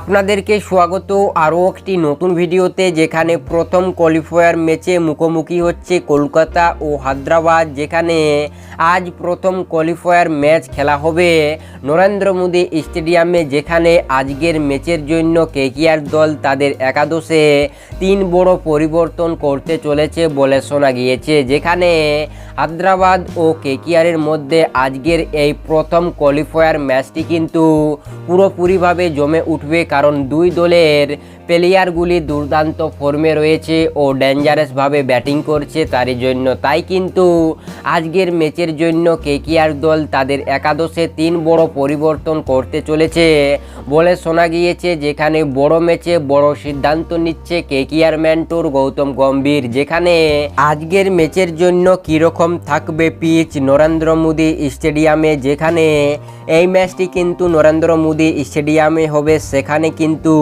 আপনাদেরকে স্বাগত আরও একটি নতুন ভিডিওতে যেখানে প্রথম কোয়ালিফায়ার ম্যাচে মুখোমুখি হচ্ছে কলকাতা ও হায়দ্রাবাদ, যেখানে আজ প্রথম কোয়ালিফায়ার ম্যাচ খেলা হবে নরেন্দ্র মোদী স্টেডিয়ামে, যেখানে আজকের ম্যাচের জন্য কেকিআর দল তাদের একাদশে তিন বড় পরিবর্তন করতে চলেছে বলে শোনা গিয়েছে। যেখানে হায়দ্রাবাদ ও কেকিআরের মধ্যে আজকের এই প্রথম কোয়ালিফায়ার ম্যাচটি কিন্তু পুরোপুরিভাবে জমে উঠবে কারণ দুই দলের প্লেয়ারগুলি দুর্দান্ত ফর্মে রয়েছে ও ডেঞ্জারাসভাবে ব্যাটিং করছে তারই জন্য। তাই কিন্তু আজকের ম্যাচের জন্য কেকিআর দল তাদের একাদশে তিন বড় পরিবর্তন করতে চলেছে বলে শোনা গিয়েছে। যেখানে বড় ম্যাচে বড় সিদ্ধান্ত নিচ্ছে কেকিআর ম্যান্টোর গৌতম গম্ভীর। যেখানে আজকের ম্যাচের জন্য কীরকম থাকবে পিচ নরেন্দ্র মোদী স্টেডিয়ামে? যেখানে এই ম্যাচটি কিন্তু নরেন্দ্র মোদী স্টেডিয়ামে হবে, সেখানে কিন্তু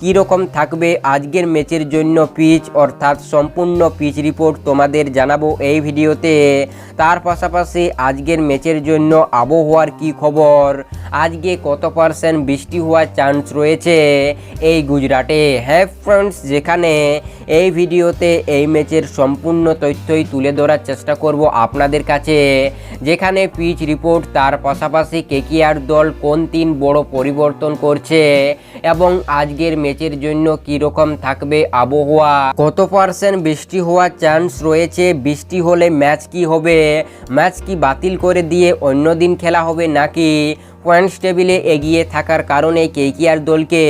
কীরকম থাকবে আজকের ম্যাচের জন্য পিচ, অর্থাৎ সম্পূর্ণ পিচ রিপোর্ট তোমাদের জানাব এই ভিডিওতে। তার পাশাপাশি আজকের ম্যাচের জন্য আবহাওয়ার কি খবর? আজকে কত পার্সেন্ট বৃষ্টি হওয়ার চান্স রয়েছে এই গুজরাটে? হ্যাঁ ফ্রেন্ডস যেখানে এই ভিডিওতে এই ম্যাচের সম্পূর্ণ তথ্যই তুলে ধরার চেষ্টা করব আপনাদের কাছে। যেখানে পিচ রিপোর্ট, তার পাশাপাশি কেকিআর দল কোন তিন বড় পরিবর্তন করছে? এবং আজকের ম্যাচের জন্য কি রকম থাকবে আবহাওয়া? কত পার্সেন্ট বৃষ্টি হওয়ার চান্স রয়েছে? বৃষ্টি হলে ম্যাচ কি হবে? ম্যাচ কি বাতিল করে দিয়ে অন্য দিন খেলা হবে নাকি? পয়েন্টস টেবিলে এগিয়ে থাকার কারণে কেকিআর দলকে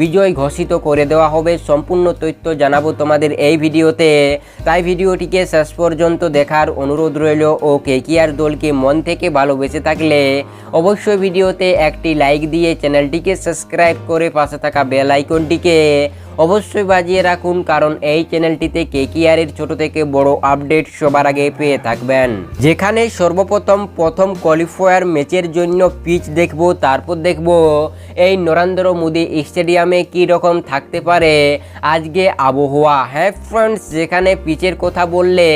বিজয় ঘোষিত করে দেওয়া হবে। সম্পূর্ণ তথ্য জানাব তোমাদের এই ভিডিওতে। তাই ভিডিওটিকে শেষ পর্যন্ত দেখার অনুরোধ রইল ও কেকিআর দলকে মন থেকে ভালোবেসে থাকলে অবশ্যই ভিডিওতে একটি লাইক দিয়ে চ্যানেলটিকে সাবস্ক্রাইব করে পাশে থাকা বেল আইকনটিকে অবশ্যই বাজিয়ে রাখুন, কারণ এই চ্যানেলটিতে কেকিআরের ছোট থেকে বড় আপডেট সবার আগে পেয়ে থাকবেন। যেখানে সর্বপ্রথম প্রথম কোয়ালিফায়ার ম্যাচের জন্য পিচ দেখব, তারপর দেখব এই নরেন্দ্র মোদী স্টেডিয়ামে কি রকম থাকতে পারে। আজকে আবহাওয়া। হ্যাঁ ফ্রেন্ডস যেখানে পিচের কথা বললে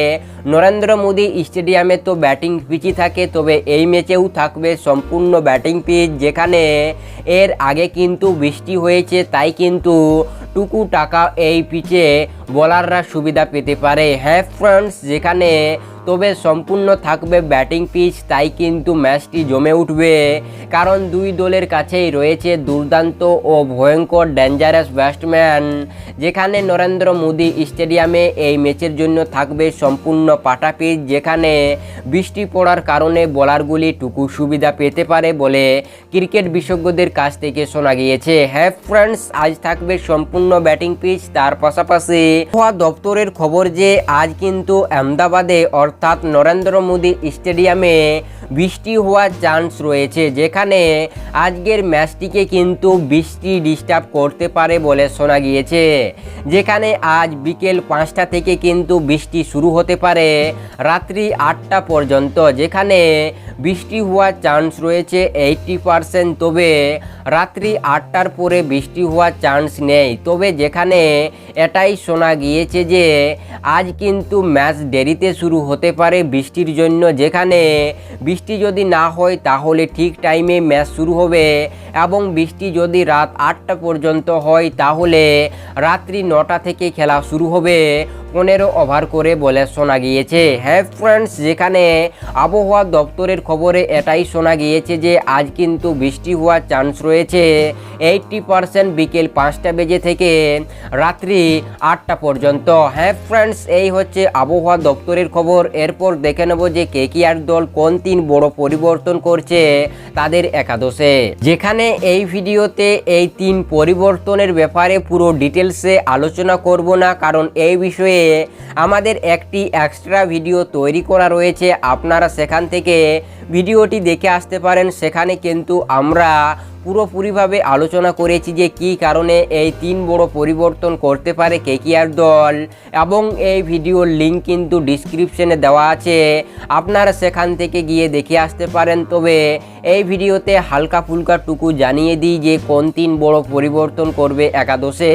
নরেন্দ্র মোদী স্টেডিয়ামে তো ব্যাটিং পিচই থাকে, তবে এই ম্যাচেও থাকবে সম্পূর্ণ ব্যাটিং পিচ, যেখানে এর আগে কিন্তু বৃষ্টি হয়েছে, তাই কিন্তু টুকু টাকা এই পিচে বলাররা সুবিধা পেতে পারে। হ্যাঁ ফ্রেন্ডস যেখানে তবে সম্পূর্ণ থাকবে ব্যাটিং পিচ, তাই কিন্তু ম্যাচটি জমে উঠবে। কারণ দুই দলের কাছেই রয়েছে দুর্দান্ত ও ভয়ঙ্কর ডেঞ্জারাস ব্যাটসম্যান যেখানে নরেন্দ্র মোদী স্টেডিয়ামে এই ম্যাচের জন্য থাকবে সম্পূর্ণ পাটা পিচ, যেখানে বৃষ্টি পড়ার কারণে বোলারগুলি টুকু সুবিধা পেতে পারে বলে ক্রিকেট বিশেষজ্ঞদের কাছ থেকে শোনা গিয়েছে। হ্যাঁ ফ্রেন্ডস আজ থাকবে সম্পূর্ণ ব্যাটিং পিচ, তার পাশাপাশি দপ্তরের খবর যে, আজ কিন্তু আহমেদাবাদে অর্থাৎ নরেন্দ্র মোদী স্টেডিয়ামে বৃষ্টি হওয়ার চান্স রয়েছে, যেখানে আজকের ম্যাচটিকে কিন্তু বৃষ্টি ডিস্টার্ব করতে পারে বলে শোনা গিয়েছে। যেখানে আজ বিকেল পাঁচটা থেকে কিন্তু বৃষ্টি শুরু হতে পারে রাত্রি আটটা পর্যন্ত, যেখানে বৃষ্টি হওয়ার চান্স রয়েছে এইটটি পারসেন্ট তবে রাত্রি আটটার পরে বৃষ্টি হওয়ার চান্স নেই। তবে যেখানে এটাই শোনা গিয়েছে যে আজ কিন্তু ম্যাচ দেরিতে শুরু হতে পারে বৃষ্টির জন্য যেখানে। বৃষ্টি যদি না হয় তাহলে ঠিক টাইমে ম্যাচ শুরু হবে এবং বৃষ্টি যদি রাত আটটা পর্যন্ত হয় তাহলে রাত্রি নটা থেকে খেলা শুরু হবে। পনেরো ওভার করে বলে শোনা গিয়েছে। হ্যাঁ ফ্রেন্ডস, যেখানে আবহাওয়া দপ্তরের খবরে এটাই শোনা গিয়েছে যে আজ কিন্তু বৃষ্টি হওয়ার চান্স রয়েছে। এইটটি পারসেন্ট বিকেল পাঁচটা বেজে থেকে রাত্রি আটটা পর্যন্ত। হ্যাঁ ফ্রেন্ডস, এই হচ্ছে আবহাওয়া দপ্তরের খবর। এরপর দেখে নেব যে কেকিআর দল কোন তিন বড় পরিবর্তন করছে তাদের একাদশে। যেখানে এই ভিডিওতে এই তিন পরিবর্তনের ব্যাপারে পুরো ডিটেলসে আলোচনা করব না, কারণ এই বিষয়ে আমাদের একটি এক্সট্রা ভিডিও তৈরি করা রয়েছে। আপনারা সেখান থেকে ভিডিওটি দেখে আসতে পারেন। সেখানে কিন্তু আমরা পুরোপুরিভাবে আলোচনা করেছি যে কি কারণে এই তিন বড় পরিবর্তন করতে পারে কেকিআর দল এবং এই ভিডিওর লিঙ্ক কিন্তু ডিসক্রিপশনে দেওয়া আছে। আপনারা সেখান থেকে গিয়ে দেখে আসতে পারেন। তবে এই ভিডিওতে হালকা ফুলকা টুকু জানিয়ে দিই যে কোন তিন বড় পরিবর্তন করবে একাদশে।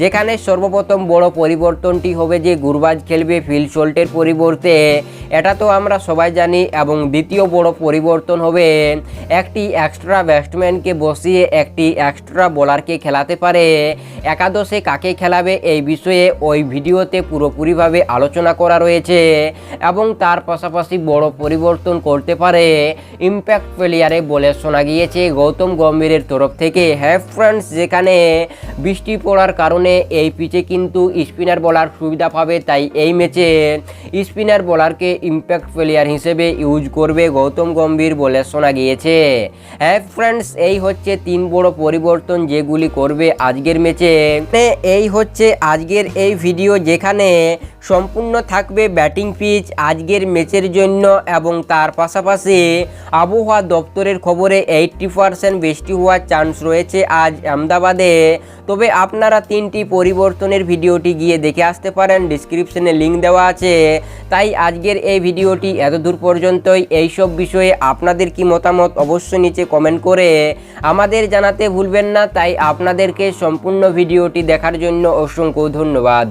যেখানে সর্বপ্রথম বড় পরিবর্তনটি হবে যে গুরবাজ খেলবে ফিল শোল্টের পরিবর্তে। এটা তো আমরা সবাই জানি এবং দ্বিতীয় বড় বড় পরিবর্তন হবে। একটি এক্সট্রা ব্যাটসম্যানকে বসিয়ে একটি এক্সট্রা বোলারকে খেলাতে পারে। একাদশে কাকে খেলাবে এই বিষয়ে ওই ভিডিওতে পুরোপুরিভাবে আলোচনা করা রয়েছে এবং তার পাশাপাশি বড় পরিবর্তন করতে পারে। ইম্প্যাক্ট প্লেয়ারে বলে শোনা গিয়েছে গৌতম গম্ভীরের তরফ থেকে হ্যাঁ ফ্রেন্ডস যেখানে বৃষ্টি পড়ার কারণে এই পিচে কিন্তু স্পিনার বলার সুবিধা পাবে তাই এই ম্যাচে স্পিনার বলারকে ইম্প্যাক্ট প্লেয়ার হিসেবে ইউজ করবে গৌতম গম্ভীর বলে শোনা গিয়েছে। হ্যাঁ ফ্রেন্ডস এই হচ্ছে তিন বড় পরিবর্তন যেগুলি করবে আজকের ম্যাচে এই হচ্ছে আজকের এই ভিডিও যেখানে সম্পূর্ণ থাকবে ব্যাটিং পিচ আজকের ম্যাচের জন্য এবং তার পাশাপাশি আবহাওয়া দপ্তরের খবরে এইটটি পারসেন্ট বৃষ্টি হওয়ার চান্স রয়েছে আজ আহমেদাবাদে। তবে আপনারা তিনটি পরিবর্তনের ভিডিওটি গিয়ে দেখে আসতে পারেন, ডিসক্রিপশনে লিঙ্ক দেওয়া আছে। তাই আজকের এই ভিডিওটি এত দূর পর্যন্তই। এইসব বিষয়ে আপনাদের কি মতামত অবশ্যই নিচে কমেন্ট করে আমাদের জানাতে ভুলবেন না। তাই আপনাদেরকে সম্পূর্ণ ভিডিওটি দেখার জন্য অসংখ্য ধন্যবাদ।